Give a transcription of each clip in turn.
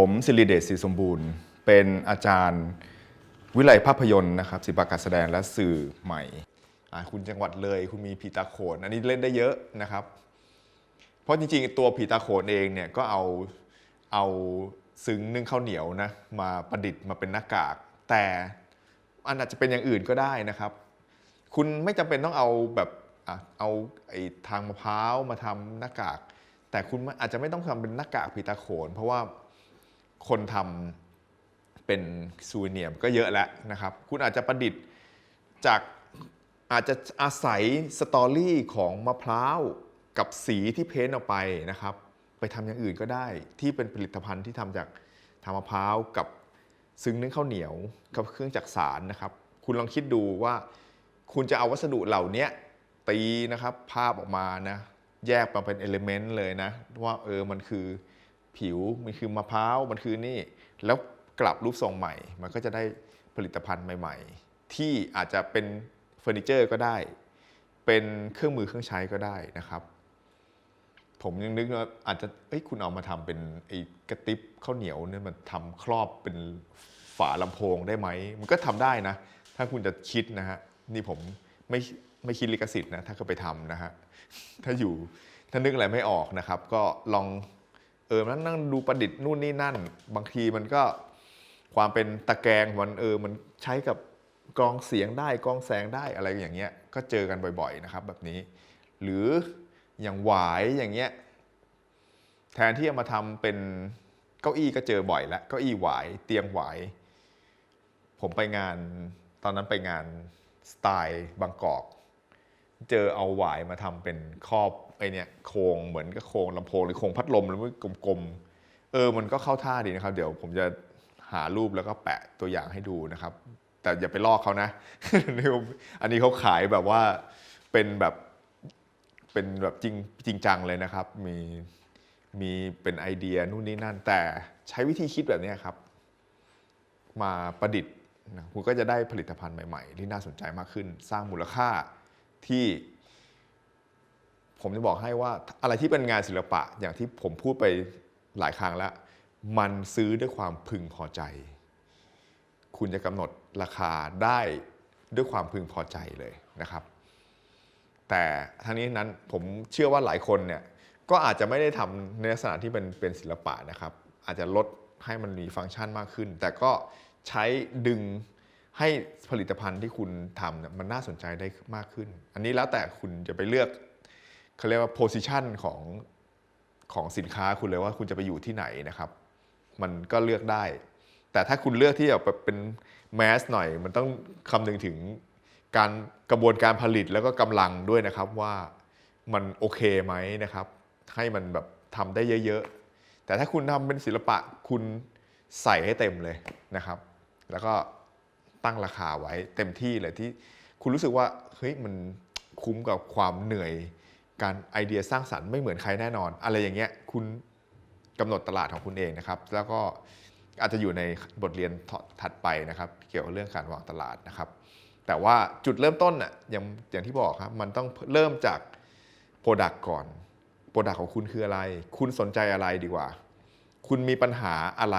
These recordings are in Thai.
ผมสิริเดชศรีสมบูรณ์ เป็นอาจารย์วิไลภาพยนตร์นะครับศิลปะการแสดงและสื่อใหม่ คุณจังหวัดเลยคุณมีผีตาโขน อันนี้เล่นได้เยอะนะครับ เพราะจริงๆ ตัวผีตาโขนเองเนี่ยก็เอาเอาซึ้งนึ่งข้าวเหนียวนะมาประดิษฐ์มาเป็นหน้ากาก แต่มันอาจจะเป็นอย่างอื่นก็ได้นะครับ คุณไม่จำเป็นต้องเอาแบบอเอาไอ้ทางมะพร้าวมาทำหน้ากาก แต่คุณอาจจะไม่ต้องทำเป็นหน้ากากผีตาโขน เพราะว่า คนทำเป็นซูเนียมก็เยอะแล้วนะครับ คุณอาจจะประดิษฐ์จากอาจจะอาศัยสตอรี่ของมะพร้าวกับสีที่เพ้นท์ออกไปนะครับ ไปทำอย่างอื่นก็ได้ที่เป็นผลิตภัณฑ์ที่ทำจากทามะพร้าวกับซึ้งนึ่งข้าวเหนียวกับเครื่องจักสารนะครับ คุณลองคิดดูว่าคุณจะเอาวัสดุเหล่านี้ตีนะครับภาพออกมานะแยกมาเป็นเอลิเมนต์เลยนะ ว่าเออมันคือ ผิวมันคือมะพร้าวมันคือนี่ แล้วกลับรูปทรงใหม่ มันก็จะได้ผลิตภัณฑ์ใหม่ ๆ ที่อาจจะเป็นเฟอร์นิเจอร์ก็ได้ เป็นเครื่องมือเครื่องใช้ก็ได้นะครับ ผมยังนึกว่าอาจจะเอ้ยคุณเอามาทำเป็นไอ้กระติบข้าวเหนียวเนี่ยมันทำครอบเป็นฝาลำโพงได้ไหมมันก็ทำได้นะ ถ้าคุณจะคิดนะฮะนี่ผมไม่ไม่คิดลิขสิทธิ์นะถ้าเขาไปทำนะฮะถ้าอยู่ถ้านึกอะไรไม่ออกนะครับ ก็ลอง ออนั่งนั่งดูประดิษฐ์นู่นนี่นั่น บางทีมันก็ความเป็นตะแกรงมันเออมันใช้กับกองเสียงได้กองแสงได้อะไรอย่างเงี้ยก็เจอกันบ่อยๆนะครับแบบนี้ หรืออย่างหวายอย่างเงี้ยแทนที่จะมาทำเป็นเก้าอี้ก็เจอบ่อยแล้วเก้าอี้หวายเตียงหวายผมไปงานตอนนั้นไปงานสไตล์บางกอก เจอเอาหวายมาทำเป็นครอบ ไอเนี่ยโครงเหมือนกับโครงลำโพงหรือโครงพัดลมหรือว่ากลมๆเออมันก็เข้าท่าดีนะครับ เดี๋ยวผมจะหารูปแล้วก็แปะตัวอย่างให้ดูนะครับ แต่อย่าไปลอกเขานะ อันนี้เขาขายแบบว่าเป็นแบบเป็นแบบจริงจริงจังเลยนะครับ มีมีเป็นไอเดียนู่นนี่นั่น แต่ใช้วิธีคิดแบบนี้ครับ มาประดิษฐ์นะคุณก็จะได้ผลิตภัณฑ์ใหม่ ๆ ที่น่าสนใจมากขึ้น สร้างมูลค่าที่ ผมจะบอกให้ว่าอะไรที่เป็นงานศิลปะอย่างที่ผมพูดไปหลายครั้งแล้ว มันซื้อด้วยความพึงพอใจ คุณจะกำหนดราคาได้ด้วยความพึงพอใจเลยนะครับ แต่ทั้งนี้นั้นผมเชื่อว่าหลายคนเนี่ยก็อาจจะไม่ได้ทำในลักษณะที่เป็นเป็นศิลปะนะครับ อาจจะลดให้มันมีฟังก์ชันมากขึ้น แต่ก็ใช้ดึงให้ผลิตภัณฑ์ที่คุณทำเนี่ยมันน่าสนใจได้มากขึ้น อันนี้แล้วแต่คุณจะไปเลือก เขาเรียกว่า position ของของสินค้าคุณเลยว่าคุณจะไปอยู่ที่ไหนนะครับ มันก็เลือกได้ แต่ถ้าคุณเลือกที่จะแบบเป็นแมสหน่อย มันต้องคำนึงถึงการกระบวนการผลิตแล้วก็กำลังด้วยนะครับว่ามันโอเคไหมนะครับ ให้มันแบบทำได้เยอะๆ แต่ถ้าคุณทำเป็นศิลปะคุณใส่ให้เต็มเลยนะครับ แล้วก็ตั้งราคาไว้เต็มที่เลยที่คุณรู้สึกว่าเฮ้ยมันคุ้มกับความเหนื่อย การไอเดียสร้างสรรค์ไม่เหมือนใครแน่นอน อะไรอย่างเงี้ยคุณกำหนดตลาดของคุณเองนะครับ แล้วก็อาจจะอยู่ในบทเรียนถัดไปนะครับ เกี่ยวกับเรื่องการวางตลาดนะครับ แต่ว่าจุดเริ่มต้นน่ะอย่างอย่างที่บอกครับมันต้องเริ่มจากโปรดักต์ก่อนโปรดักต์ของคุณคืออะไร คุณสนใจอะไรดีกว่า คุณมีปัญหาอะไร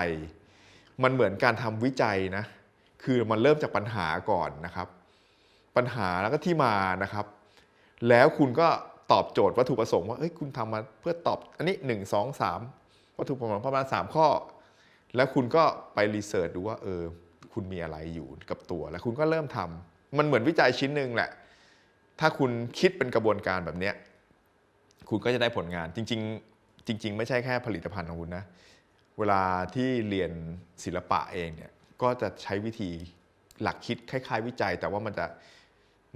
มันเหมือนการทำวิจัยนะคือมันเริ่มจากปัญหาก่อนนะครับ ปัญหาแล้วก็ที่มานะครับ แล้วคุณก็ ตอบโจทย์วัตถุประสงค์ว่าเอ้ยคุณทำมาเพื่อตอบอันนี้1 2 3วัตถุประสงค์ประมาณ3ข้อ แล้วคุณก็ไปรีเสิร์ชดูว่าเออคุณมีอะไรอยู่กับตัว แล้วคุณก็เริ่มทำมันเหมือนวิจัยชิ้นหนึ่งแหละ ถ้าคุณคิดเป็นกระบวนการแบบเนี้ยคุณก็จะได้ผลงานจริง ๆ จริง ๆ ไม่ใช่แค่ผลิตภัณฑ์ของคุณนะ เวลาที่เรียนศิลปะเองเนี่ยก็จะใช้วิธีหลักคิดคล้าย ๆ วิจัย แต่ว่ามันจะ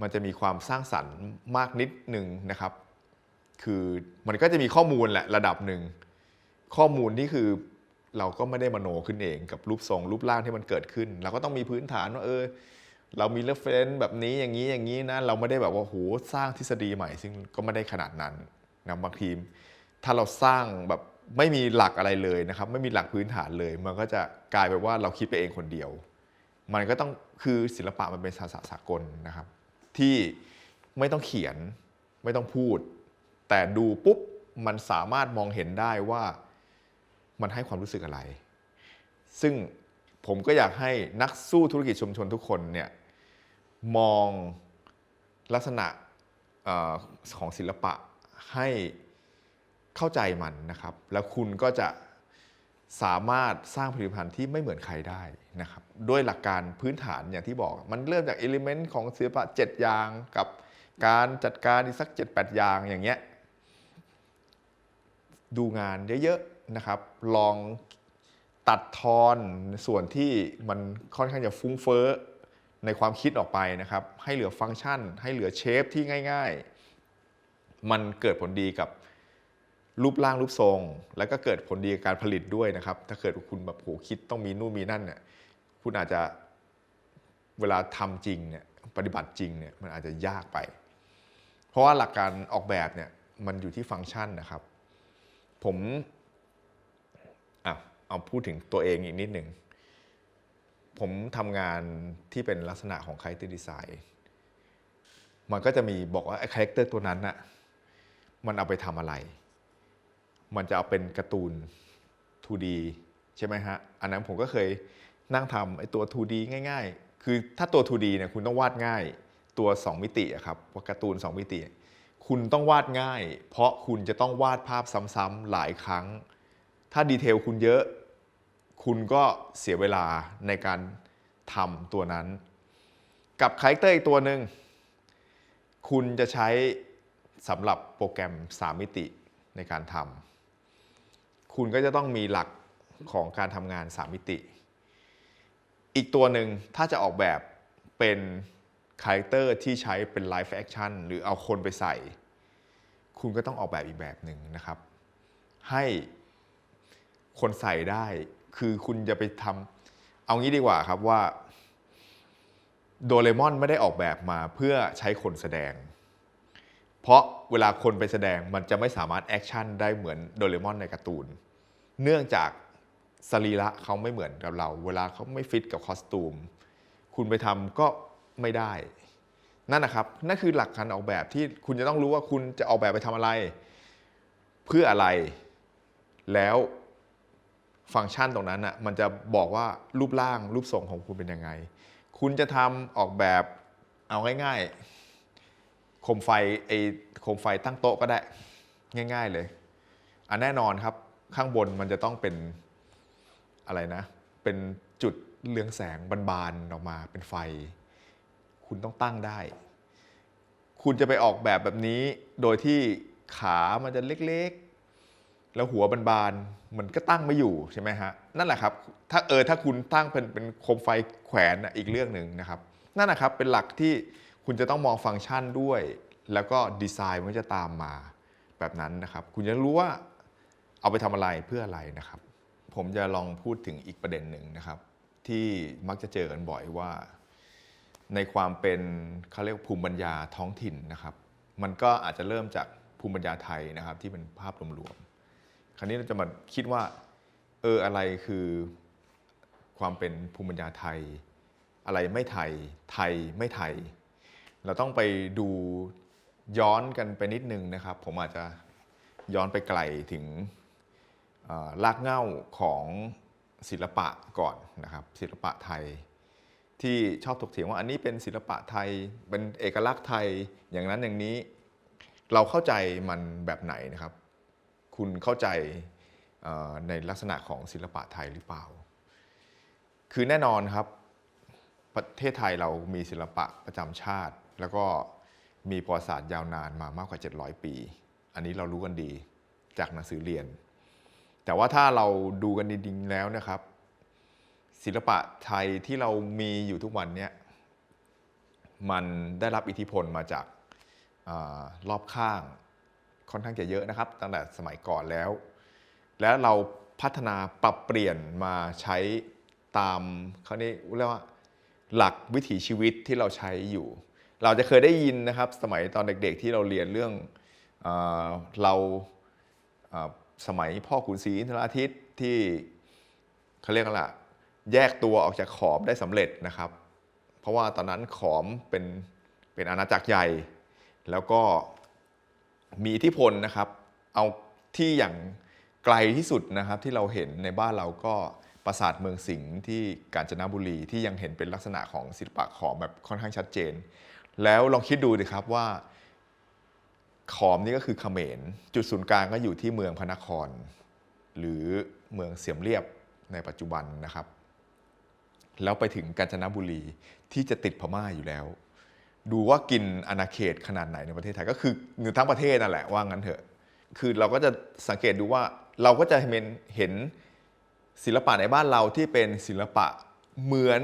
มันจะมีความสร้างสรรค์มากนิดหนึ่งนะครับ คือมันก็จะมีข้อมูลแหละระดับหนึ่ง ข้อมูลที่คือเราก็ไม่ได้มโนขึ้นเองกับรูปทรงรูปร่างที่มันเกิดขึ้น เราก็ต้องมีพื้นฐานว่าเออเรามีเรฟเฟนแบบนี้อย่างนี้อย่างนี้นะเราไม่ได้แบบว่าโหสร้างทฤษฎีใหม่ ซึ่งก็ไม่ได้ขนาดนั้นนะบางทีถ้าเราสร้างแบบไม่มีหลักอะไรเลยนะครับ ไม่มีหลักพื้นฐานเลย มันก็จะกลายเป็นว่าเราคิดไปเองคนเดียว มันก็ต้องคือศิลปะมันเป็นภาษาสากลนะครับ ที่ไม่ต้องเขียนไม่ต้องพูด แต่ดูปุ๊บมันสามารถมองเห็นได้ว่ามันให้ความรู้สึกอะไร ซึ่งผมก็อยากให้นักสู้ธุรกิจชุมชนทุกคนเนี่ยมองลักษณะออของศิลปะให้เข้าใจมันนะครับ แล้วคุณก็จะ สามารถสร้างผลิตภัณฑ์ที่ไม่เหมือนใครได้นะครับด้วยหลักการพื้นฐานอย่างที่บอก มันเริ่มจากเอลิเมนต์ของศิลปะ 7 อย่างกับการจัดการอีกสัก 7-8 อย่างอย่างเงี้ยดูงานเยอะๆนะครับ ลองตัดทอนส่วนที่มันค่อนข้างจะฟุ้งเฟ้อในความคิดออกไปนะครับ ให้เหลือฟังก์ชัน ให้เหลือเชฟที่ง่าย ๆ มันเกิดผลดีกับ รูปร่างรูปทรง แล้วก็เกิดผลดีกับการผลิตด้วยนะครับ ถ้าเกิดคุณแบบโหคิดต้องมีนู่นมีนั่นเนี่ยคุณอาจจะเวลาทำจริงเนี่ยปฏิบัติจริงเนี่ยมันอาจจะยากไป เพราะว่าหลักการออกแบบเนี่ยมันอยู่ที่ฟังก์ชันนะครับ ผมอะเอาพูดถึงตัวเองอีกนิดหนึ่งผมทำงานที่เป็นลักษณะของคาแรคเตอร์ดีไซน์มันก็จะมีบอกว่าไอ้คาแรคเตอร์ตัวนั้นน่ะมันเอาไปทำอะไร มันจะเอาเป็นการ์ตูน 2D ใช่ไหมฮะ อันนั้นผมก็เคยนั่งทำไอ้ตัว 2D ง่าย ๆ คือถ้าตัว 2D เนี่ยคุณต้องวาดง่ายตัว 2 มิติครับว่าการ์ตูน 2 มิติ คุณต้องวาดง่าย เพราะคุณจะต้องวาดภาพซ้ำๆหลายครั้ง ถ้าดีเทลคุณเยอะ คุณก็เสียเวลาในการทำตัวนั้น กับคาแรคเตอร์อีกตัวหนึ่งคุณจะใช้สำหรับโปรแกรม 3 มิติในการทำ คุณก็จะต้องมีหลักของการทำงาน 3 มิติ อีกตัวหนึ่งถ้าจะออกแบบเป็นคาแรคเตอร์ที่ใช้เป็นไลฟ์แอคชั่นหรือเอาคนไปใส่ คุณก็ต้องออกแบบอีกแบบหนึ่งนะครับ ให้คนใส่ได้คือคุณจะไปทำเอางี้ดีกว่าครับว่าโดเรมอนไม่ได้ออกแบบมาเพื่อใช้คนแสดง เพราะเวลาคนไปแสดงมันจะไม่สามารถแอคชั่นได้เหมือนโดเรมอนในการ์ตูน เนื่องจากสรีระเขาไม่เหมือนกับเรา เวลาเขาไม่ฟิตกับคอสตูม คุณไปทำก็ไม่ได้ นั่นนะครับ นั่นคือหลักการออกแบบที่คุณจะต้องรู้ว่าคุณจะออกแบบไปทำอะไร เพื่ออะไร แล้วฟังก์ชันตรงนั้นอะมันจะบอกว่ารูปร่างรูปทรงของคุณเป็นยังไง คุณจะทำออกแบบเอาง่ายๆ โคมไฟไอโคมไฟตั้งโต๊ะก็ได้ง่าย ๆเลยอันแน่นอนครับข้างบนมันจะต้องเป็นอะไรนะ เป็นจุดเรืองแสงบานๆออกมาเป็นไฟ คุณต้องตั้งได้ คุณจะไปออกแบบแบบนี้โดยที่ขามันจะเล็กๆ แล้วหัวบานๆมันก็ตั้งไม่อยู่ใช่ไหมฮะนั่นแหละครับ ถ้าเออถ้าคุณตั้งเป็นเป็นโคมไฟแขวนอีกเรื่องหนึ่งนะครับ นั่นนะครับเป็นหลักที่ คุณจะต้องมองฟังก์ชันด้วย แล้วก็ดีไซน์มันจะตามมาแบบนั้นนะครับ คุณจะรู้ว่าเอาไปทำอะไรเพื่ออะไรนะครับ ผมจะลองพูดถึงอีกประเด็นหนึ่งนะครับ ที่มักจะเจอกันบ่อยว่า ในความเป็นเขาเรียกภูมิปัญญาท้องถิ่นนะครับ มันก็อาจจะเริ่มจากภูมิปัญญาไทยนะครับ ที่เป็นภาพรวมๆคราวนี้เราจะมาคิดว่าเอออะไรคือความเป็นภูมิปัญญาไทย อะไรไม่ไทยไทยไม่ไทย เราต้องไปดูย้อนกันไปนิดนึงนะครับ ผมอาจจะย้อนไปไกลถึงรากเหง้าของศิลปะก่อนนะครับ ศิลปะไทย ที่ชอบถกเถียงว่าอันนี้เป็นศิลปะไทยเป็นเอกลักษณ์ไทยอย่างนั้นอย่างนี้ เราเข้าใจมันแบบไหนนะครับ คุณเข้าใจในลักษณะของศิลปะไทยหรือเปล่า คือแน่นอนครับประเทศไทยเรามีศิลปะประจำชาติ แล้วก็มีประวัติศาสตร์ยาวนานมามากกว่า 700 ปี อันนี้เรารู้กันดีจากหนังสือเรียน แต่ว่าถ้าเราดูกันจริงๆแล้วนะครับ ศิลปะไทยที่เรามีอยู่ทุกวันเนี้ยมันได้รับอิทธิพลมาจากอรอบข้างค่อนข้างจะเยอะนะครับ ตั้งแต่สมัยก่อนแล้ว แล้วเราพัฒนาปรับเปลี่ยนมาใช้ตามเขาเรียกว่าหลักวิถีชีวิตที่เราใช้อยู่ เราจะเคยได้ยินนะครับสมัยตอนเด็กๆ ที่เราเรียนเรื่องเอเราเสมัยพ่อขุนศรีอินทราทิตย์ที่เขาเรียกกันละแยกตัวออกจากขอมได้สำเร็จนะครับ เพราะว่าตอนนั้นขอมเป็นเป็นอาณาจักรใหญ่ แล้วก็มีอิทธิพลนะครับ เอาที่อย่างไกลที่สุดนะครับที่เราเห็นในบ้านเราก็ปราสาทเมืองสิงห์ที่กาญจนบุรีที่ยังเห็นเป็นลักษณะของศิลปะขอมแบบค่อนข้างชัดเจน แล้วลองคิดดูดิครับว่า ขอมนี่ก็คือเขมร จุดศูนย์กลางก็อยู่ที่เมืองพระนคร หรือเมืองเสียมเรียบในปัจจุบันนะครับ แล้วไปถึงกาญจนบุรีที่จะติดพม่าอยู่แล้ว ดูว่ากินอาณาเขตขนาดไหนในประเทศไทยก็คือเงินทั้งประเทศนั่นแหละว่างั้นเถอะ คือเราก็จะสังเกตดูว่าเราก็จะเห็นศิลปะในบ้านเราที่เป็นศิลปะเหมือน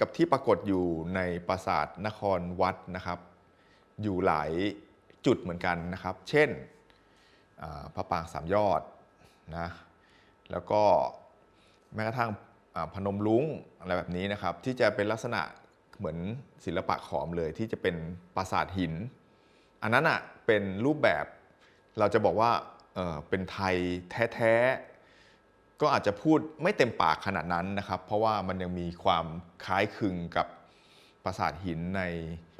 กับที่ปรากฏอยู่ในปราสาทนครวัดนะครับ อยู่หลายจุดเหมือนกันนะครับ เช่นพระปรางสามยอดนะแล้วก็แม้กระทั่งพนมลุงอะไรแบบนี้นะครับ ที่จะเป็นลักษณะเหมือนศิลปะขอมเลยที่จะเป็นปราสาทหิน อันนั้นอะเป็นรูปแบบเราจะบอกว่าเเป็นไทยแท้ๆ ก็อาจจะพูดไม่เต็มปากขนาดนั้นนะครับ เพราะว่ามันยังมีความคล้ายคลึงกับปราสาทหินใน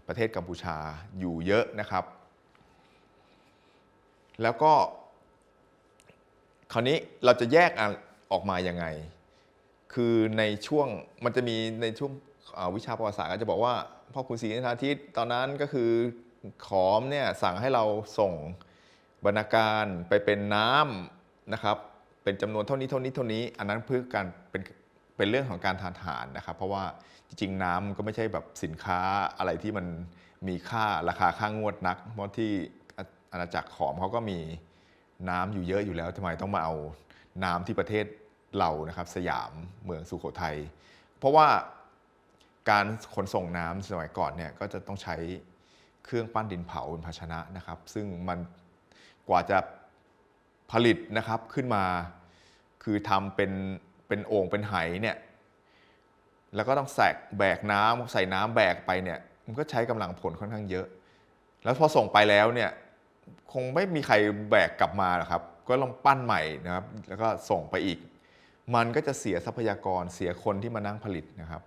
ประเทศกัมพูชาอยู่เยอะนะครับ แล้วก็ คราวนี้เราจะแยกออกมายังไง คือในช่วงมันจะมีในช่วงวิชาประวัติศาสตร์ก็จะบอกว่าพ่อคุณศรีนทาทิตตอนนั้นก็คือขอมเนี่ยสั่งให้เราส่งบรรณาการไปเป็นน้ำนะครับ เป็นจำนวนเท่านี้เท่านี้เท่านี้ อันนั้นเพื่อการเป็นเป็นเรื่องของการทานอาหารนะครับเพราะว่าจริงๆน้ำก็ไม่ใช่แบบสินค้าอะไรที่มันมีค่าราคาค่างวดนัก เพราะที่อาณาจักรขอมเขาก็มีน้ำอยู่เยอะอยู่แล้วทำไมต้องมาเอาน้ำที่ประเทศเรานะครับ สยามเมืองสุโขทัยเพราะว่าการขนส่งน้ำสมัยก่อนเนี่ยก็จะต้องใช้เครื่องปั้นดินเผาเป็นภาชนะนะครับ ซึ่งมันกว่าจะ ผลิตนะครับขึ้นมา คือทำเป็นเป็นโอ่งเป็นไหเนี่ยแล้วก็ต้องแสกแบกน้ำใส่น้ำแบกไปเนี่ยมันก็ใช้กำลังผลค่อนข้างเยอะ แล้วพอส่งไปแล้วเนี่ยคงไม่มีใครแบกกลับมาหรอกครับ ก็ลองปั้นใหม่นะครับแล้วก็ส่งไปอีก มันก็จะเสียทรัพยากรเสียคนที่มานั่งผลิตนะครับ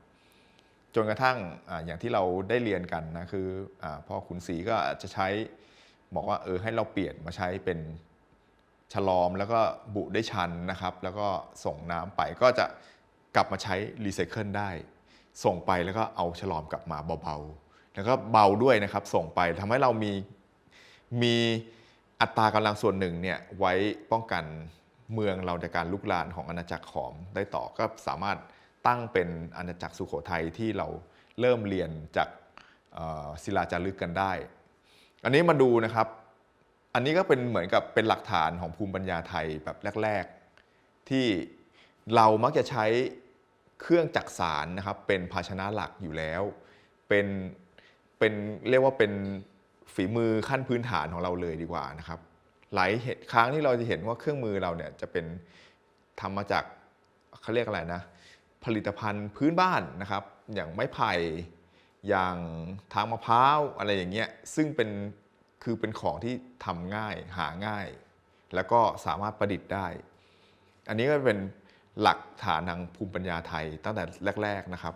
จนกระทั่งออย่างที่เราได้เรียนกันนะคืออพ่อขุนศรีก็จะใช้บอกว่าเออให้เราเปลี่ยนมาใช้เป็น ฉลอมแล้วก็บุได้ชันนะครับ แล้วก็ส่งน้ำไปก็จะกลับมาใช้รีไซเคิลได้ ส่งไปแล้วก็เอาฉลอมกลับมาเบาๆ แล้วก็เบาด้วยนะครับ ส่งไปทำให้เรามีมีอัตรากำลังส่วนหนึ่งเนี่ยไว้ป้องกันเมืองเราในกการลุกลานของอาณาจักรขอมได้ต่อก็สามารถตั้งเป็นอาณาจักรสุโขทัยที่เราเริ่มเรียนจากศิลาจารึกกันได้ อันนี้มาดูนะครับ อันนี้ก็เป็นเหมือนกับเป็นหลักฐานของภูมิปัญญาไทยแบบแรก ๆ ที่เรามักจะใช้เครื่องจักสารนะครับเป็นภาชนะหลักอยู่แล้ว เป็นเป็นเรียกว่าเป็นฝีมือขั้นพื้นฐานของเราเลยดีกว่านะครับ หลายเหตุครั้งที่เราจะเห็นว่าเครื่องมือเราเนี่ยจะเป็นทำมาจากเขาเรียกอะไรนะ ผลิตภัณฑ์พื้นบ้านนะครับ อย่างไม้ไผ่อย่างทางมะพร้าวอะไรอย่างเงี้ยซึ่งเป็น คือเป็นของที่ทำง่ายหาง่าย แล้วก็สามารถประดิษฐ์ได้ อันนี้ก็เป็นหลักฐานทางภูมิปัญญาไทยตั้งแต่แรก ๆนะครับ